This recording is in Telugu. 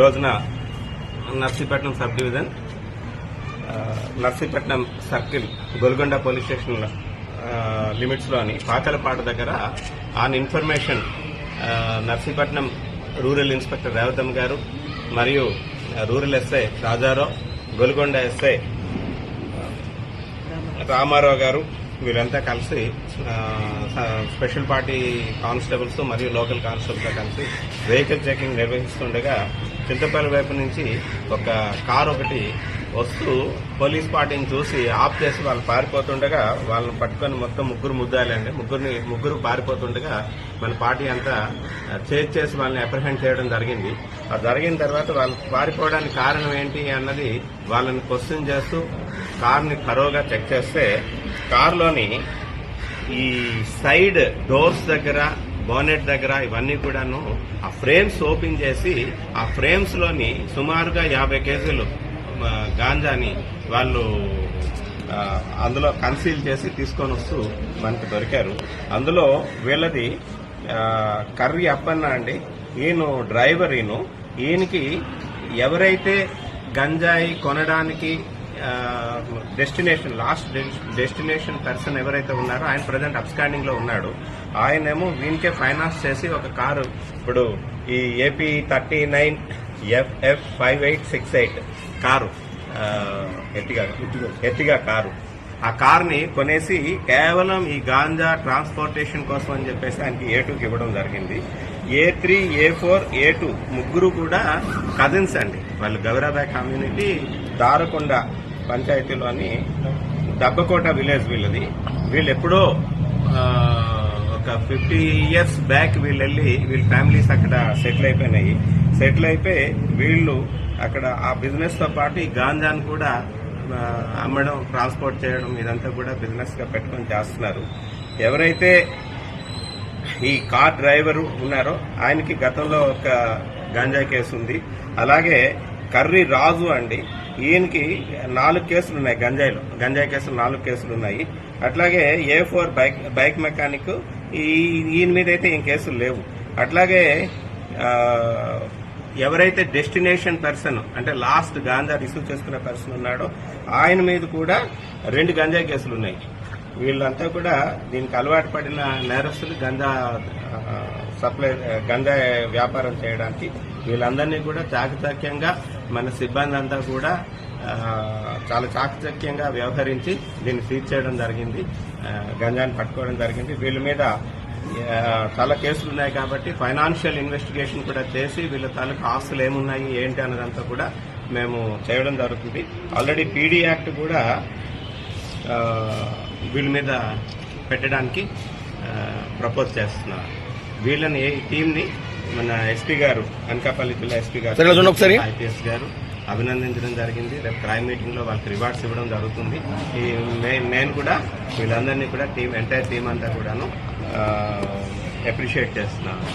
ఈ రోజున Narsipatnam sub division Narsipatnam circle Golgonda police station లిమిట్స్లోని Pakalapata దగ్గర on information Narsipatnam rural inspector Revathamma garu మరియు rural SI Rajarao Golgonda SI Ramarao garu వీరంతా కలిసి స్పెషల్ పార్టీ కానిస్టేబుల్స్ మరియు లోకల్ కానిస్టేబుల్తో కలిసి వెహికల్ చెకింగ్ నిర్వహిస్తుండగా చింతపల్లి వైపు నుంచి ఒక కారు ఒకటి వస్తూ పోలీస్ పార్టీని చూసి ఆఫ్ చేసి వాళ్ళు పారిపోతుండగా వాళ్ళని పట్టుకొని మొత్తం ముగ్గురు ముద్దాలండి. ముగ్గురిని ముగ్గురు పారిపోతుండగా మన పార్టీ అంతా చేజ్ చేసి వాళ్ళని అప్రహెండ్ చేయడం జరిగింది. అది జరిగిన తర్వాత వాళ్ళు పారిపోవడానికి కారణం ఏంటి అన్నది వాళ్ళని క్వశ్చన్ చేస్తూ కార్ని థరోగా చెక్ చేస్తే కార్లోని ఈ సైడ్ డోర్స్ దగ్గర బోనెట్ దగ్గర ఇవన్నీ కూడాను ఆ ఫ్రేమ్స్ ఓపెన్ చేసి ఆ ఫ్రేమ్స్లోని సుమారుగా యాభై కేజీలు గాంజాని వాళ్ళు అందులో కన్సీల్ చేసి తీసుకొని వస్తూ మనకు దొరికారు. అందులో వీళ్ళది కర్రీ అప్పన్న అండి. ఈయన డ్రైవర్ ఈయన. ఈయనకి ఎవరైతే గంజాయి కొనడానికి డెస్టినేషన్ లాస్ట్ డెస్టినేషన్ పర్సన్ ఎవరైతే ఉన్నారో ఆయన ప్రజెంట్ అబ్స్కాండింగ్లో ఉన్నాడు. ఆయనేమో వీనికే ఫైనాన్స్ చేసి ఒక కారు ఇప్పుడు ఈ AP thirty nine F F five eight six eight car Ertiga Ertiga Ertiga car. ఆ కార్ని కొనేసి కేవలం ఈ గాంజా ట్రాన్స్పోర్టేషన్ కోసం అని చెప్పేసి ఆయనకి ఏ టూకి ఇవ్వడం జరిగింది. A three A four A two ముగ్గురు కూడా కజిన్స్ అండి. వాళ్ళు గౌరాబాయ్ కమ్యూనిటీ దారకొండ పంచాయతీలోని దబ్బకోట విలేజ్ వీళ్ళది. వీళ్ళు ఎప్పుడో ఒక ఫిఫ్టీ ఇయర్స్ బ్యాక్ వీళ్ళు వెళ్ళి వీళ్ళ ఫ్యామిలీస్ అక్కడ సెటిల్ అయిపోయినాయి. సెటిల్ అయిపోయి వీళ్ళు అక్కడ ఆ బిజినెస్తో పాటు ఈ గాంజాను కూడా అమ్మడం ట్రాన్స్పోర్ట్ చేయడం ఇదంతా కూడా బిజినెస్గా పెట్టుకొని చేస్తున్నారు. ఎవరైతే ఈ కార్ డ్రైవరు ఉన్నారో ఆయనకి గతంలో ఒక గాంజా కేసు ఉంది. అలాగే కర్రీ రాజు అండి. ఈయనకి నాలుగు కేసులు ఉన్నాయి గంజాయిలో. గంజాయి కేసులు నాలుగు కేసులు ఉన్నాయి. అట్లాగే A four bike bike mechanic ఈ ఈయన మీద అయితే ఏం కేసులు లేవు. అట్లాగే ఎవరైతే డెస్టినేషన్ పర్సన్ అంటే లాస్ట్ గాంజా రిసీవ్ చేసుకునే పర్సన్ ఉన్నాడో ఆయన మీద కూడా రెండు గంజా కేసులు ఉన్నాయి. వీళ్ళంతా కూడా దీనికి అలవాటు పడిన నేరస్తులు గంజా సప్లై గంజా వ్యాపారం చేయడానికి వీళ్ళందరినీ కూడా చాకచక్యంగా మన సిబ్బంది అంతా కూడా చాలా చాకచక్యంగా వ్యవహరించి దీన్ని సీజ్ చేయడం జరిగింది. గంజాన్ని గంజాని పట్టుకోవడం జరిగింది. వీళ్ళ మీద చాలా కేసులు ఉన్నాయి కాబట్టి ఫైనాన్షియల్ ఇన్వెస్టిగేషన్ కూడా చేసి వీళ్ళ తాలూకు ఆస్తులు ఏమున్నాయి ఏంటి అన్నదంతా కూడా మేము చేయడం జరుగుతుంది. ఆల్రెడీ పీడీ యాక్ట్ కూడా వీళ్ళ మీద పెట్టడానికి ప్రపోజ్ చేస్తున్నారు. వీళ్ళని ఈ టీంని మన ఎస్పీ గారు అనకాపల్లి జిల్లా ఎస్పీ గారు ఒకసారి. ఐపీఎస్ గారు అభినందించడం జరిగింది. రేపు క్రైమ్ మీటింగ్లో వాళ్ళకి రివార్డ్స్ ఇవ్వడం జరుగుతుంది. ఈ నేను కూడా వీళ్ళందరినీ కూడా టీం ఎంటైర్ టీం అంతా కూడాను అప్రిషియేట్ చేస్తున్నాను